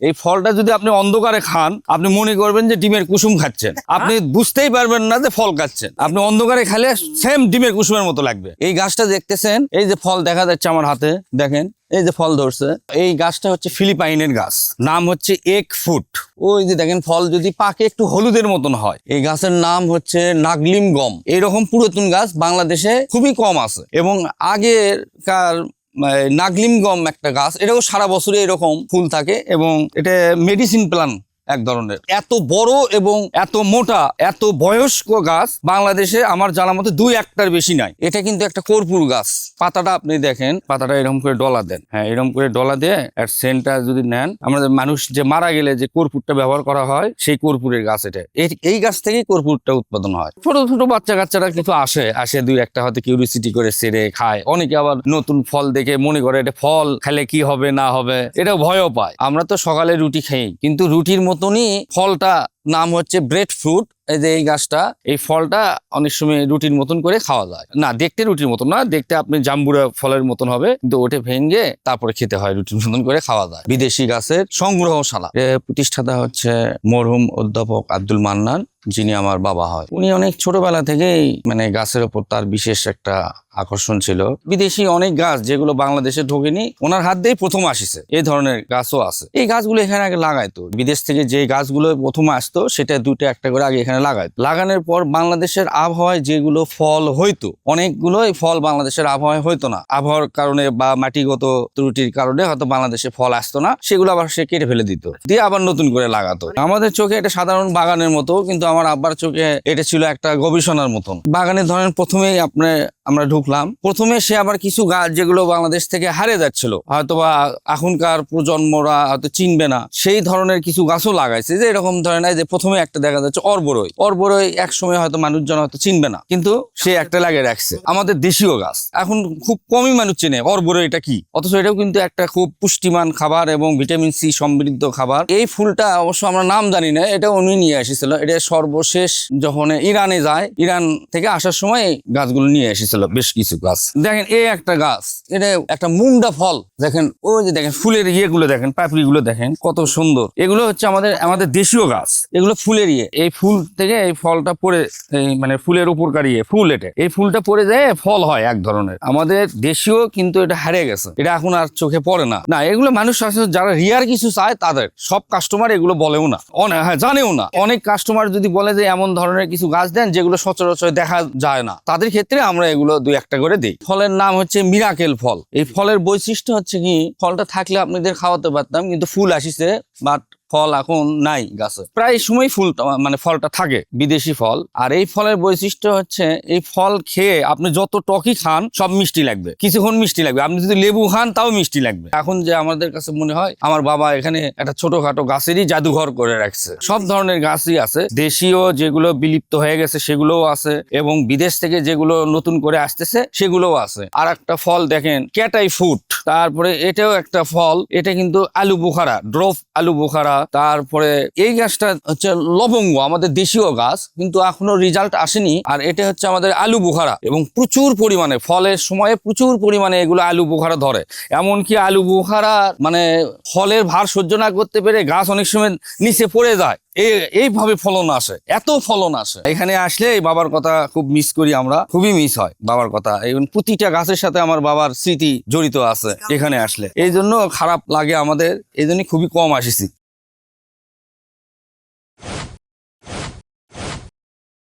এই ফলটা যদি আপনি অন্ধকারে খান আপনি মনে করবেন যে ডিমের কুসুম খাচ্ছেন। আপনি বুঝতেই পারবেন না যে ফল খাচ্ছেন। আপনি অন্ধকারে খেলে সেম ডিমের কুসুমের মতো লাগবে। এই গাছটা দেখতেছেন? এই যে ফল দেখা যাচ্ছে আমার হাতে দেখেন? এই যে ফল ধরছে। এই গাছটা হচ্ছে ফিলিপাইনের গাছ। নাম হচ্ছে এক ফুট ওই যে দেখেন ফল যদি পাকে একটু হলুদের মতন হয়। এই গাছের নাম হচ্ছে নাগলিম গম। এইরকম পুরাতন গাছ বাংলাদেশে খুবই কম আছে। এবং আগেরকার আহ, নাগলিম গম একটা গাছ। এটাও সারা বছরে এরকম ফুল থাকে এবং এটা মেডিসিন প্লান এক ধরনের। এত বড় এবং এত মোটা, এত বয়স্ক গাছ বাংলাদেশে আমার জানা মতে দুই একটার বেশি নাই। এটা কিন্তু একটা কর্পূর গাছ। পাতাটা আপনি দেখেন, পাতাটা এরকম করে ডলা দেন। হ্যাঁ এরকম করে ডলা দিয়ে আর সেন্টটা যদি নেন আমাদের মানুষ যে মারা গেলে যে কর্পূরটা ব্যবহার করা হয়, সেই কর্পূরের গাছ এটা। এই- গাছ থেকেই কর্পূরটা উৎপাদন হয়। ছোট ছোট বাচ্চা কাচ্চারা কিন্তু আসে আসে দুই একটা হয়তো কিউরিসিটি করে সেরে খায়। অনেকে আবার নতুন ফল দেখে মনে করে এটা ফল খেলে কি হবে, না হবে এটা ভয়ও পায়। আমরা তো সকালে রুটি খাই কিন্তু রুটির মতনই ফলটা নাম হচ্ছে ব্রেড ফ্রুট এই যে এই গাছটা, এই ফলটা অনেক সময় রুটির মতন করে খাওয়া যায়। না, দেখতে রুটির মতন না দেখতে আপনি জাম্বুরা ফলের মতন হবে, কিন্তু ওটা ভেঙে তারপরে খেতে হয় রুটির মতন করে খাওয়া যায়। বিদেশি গাছের সংগ্রহশালা। প্রতিষ্ঠাতা হচ্ছে মরহুম অধ্যাপক আব্দুল মান্নান, যিনি আমার বাবা হয়। উনি অনেক ছোটবেলা থেকেই মানে গাছের ওপর তার বিশেষ একটা আকর্ষণ ছিল। বিদেশি অনেক গাছ যেগুলো বাংলাদেশে ঢোকেনি, ওনার হাত দিয়েই প্রথম আসিছে। এই ধরনের গাছও আছে। এই গাছগুলো এখানে আগে লাগাইতো। বিদেশ থেকে যে গাছগুলো প্রথম আসতো সেটা দুটো একটা করে আগে এখানে লাগাইতো লাগানোর পর বাংলাদেশের আবহাওয়ায় যেগুলো ফল হইতো, অনেকগুলোই ফল বাংলাদেশের আবহাওয়ায় হইতো না। আবহাওয়ার কারণে বা মাটিগত ত্রুটির কারণে হয়তো বাংলাদেশে ফল আসতো না, সেগুলো আবার সে কেটে ফেলে দিত, দিয়ে আবার নতুন করে লাগাতো। আমাদের চোখে এটা সাধারণ বাগানের মতো, কিন্তু আমার আব্বার চোখে এটা ছিল একটা গবেষণার মতন। বাগানে ধরেন প্রথমেই আপনি, আমরা ঢুকলাম, প্রথমে সে আবার কিছু গাছ যেগুলো বাংলাদেশ থেকে হারিয়ে যাচ্ছিল হয়তো বা এখনকার প্রজন্মরা হয়তো চিনবে না, সেই ধরনের কিছু গাছও লাগাইছে, যে এরকম ধরেন এই যে প্রথমে একটা দেখা যাচ্ছে অর্বরই অর্বরই এক সময় হয়তো মানুষজন হয়তো চিনবে না, কিন্তু সে একটা লাগিয়ে রাখছে। আমাদের দেশীয় গাছ। এখন খুব কমই মানুষ চেনে অর্বরই এটা কি। অথচ এটাও কিন্তু একটা খুব পুষ্টিমান খাবার এবং ভিটামিন সি সমৃদ্ধ খাবার। এই ফুলটা অবশ্য আমরা নাম জানি না এটা উনি নিয়ে এসেছিল। এটা সর্বশেষ যখন ইরানে যায়, ইরান থেকে আসার সময় গাছগুলো নিয়ে এসেছিল বেশ কিছু গাছ। দেখেন এই একটা গাছ, এটা একটা মুন্ডা ফল। দেখেন, ওই যে দেখেন ফুলের ইয়েগুলো দেখেন পাপড়ি গুলো দেখেন, কত সুন্দর। এগুলো হচ্ছে আমাদের আমাদের দেশীয় গাছ। এগুলো ফুলের ইয়ে। এই ফুল থেকে এই ফলটা পড়ে মানে ফুলের উপরকার ইয়ে ফুল এটা। এই ফুলটা পড়ে যায়, ফল হয় এক ধরনের। আমাদের দেশীয় কিন্তু এটা হারিয়ে গেছে। এটা এখন আর চোখে পড়ে না। না, এগুলো মানুষ যারা রিয়ার কিছু চায়, তাদের। সব কাস্টমার এগুলো বলেও না। অনেক হ্যাঁ জানেও না। অনেক কাস্টমার যদি বলে যে এমন ধরনের কিছু গাছ দেন, যেগুলো সচরাচর দেখা যায় না। তাদের ক্ষেত্রে আমরা এগুলো দুই একটা করে দিই। ফলের নাম হচ্ছে মিরাকেল ফল। এই ফলের বৈশিষ্ট্য হচ্ছে কি, ফলটা থাকলে আপনাদের খাওয়াতে পারতাম, কিন্তু ফুল আসিছে বাট ফল এখন নাই গাছে। প্রায় সময় ফুল মানে ফলটা থাকে, বিদেশি ফল। আর এই ফলের বৈশিষ্ট্য হচ্ছে, এই ফল খেয়ে আপনি যত টকি খান, সব মিষ্টি লাগবে। কিছুক্ষণ মিষ্টি লাগবে। আপনি যদি লেবু খান, তাও মিষ্টি লাগবে। এখন যে আমাদের কাছে মনে হয়, আমার বাবা এখানে একটা ছোটখাটো গাছেরই জাদুঘর করে রাখছে। সব ধরনের গাছই আছে। দেশীয় যেগুলো বিলুপ্ত হয়ে গেছে, সেগুলোও আছে। এবং বিদেশ থেকে যেগুলো নতুন করে আসতেছে, সেগুলোও আছে। আর একটা ফল দেখেন, ক্যাটাই ফুট তারপরে এটাও একটা ফল। এটা কিন্তু আলু বোখারা ড্রপ আলু বোখারা তারপরে এই গাছটা হচ্ছে লবঙ্গ, আমাদের দেশীয় গাছ কিন্তু এখনও রেজাল্ট আসেনি। আর এটা হচ্ছে আমাদের আলু বোখারা। এবং প্রচুর পরিমাণে, ফলের সময়ে প্রচুর পরিমাণে এগুলো আলু বোখারা ধরে। এমনকি আলু বোখারা মানে ফলের ভার সহ্য না করতে পেরে গাছ অনেক সময় নিচে পড়ে যায়। এই এইভাবে ফলন আসে, এত ফলন আসে। এখানে আসলে বাবার কথা খুব মিস করি আমরা, খুবই মিস হয় বাবার কথা। এই প্রতিটা গাছের সাথে আমার বাবার স্মৃতি জড়িত আছে, এখানে আসলে। এই জন্য খারাপ লাগে আমাদের, এই জন্য খুবই কম আসিছি।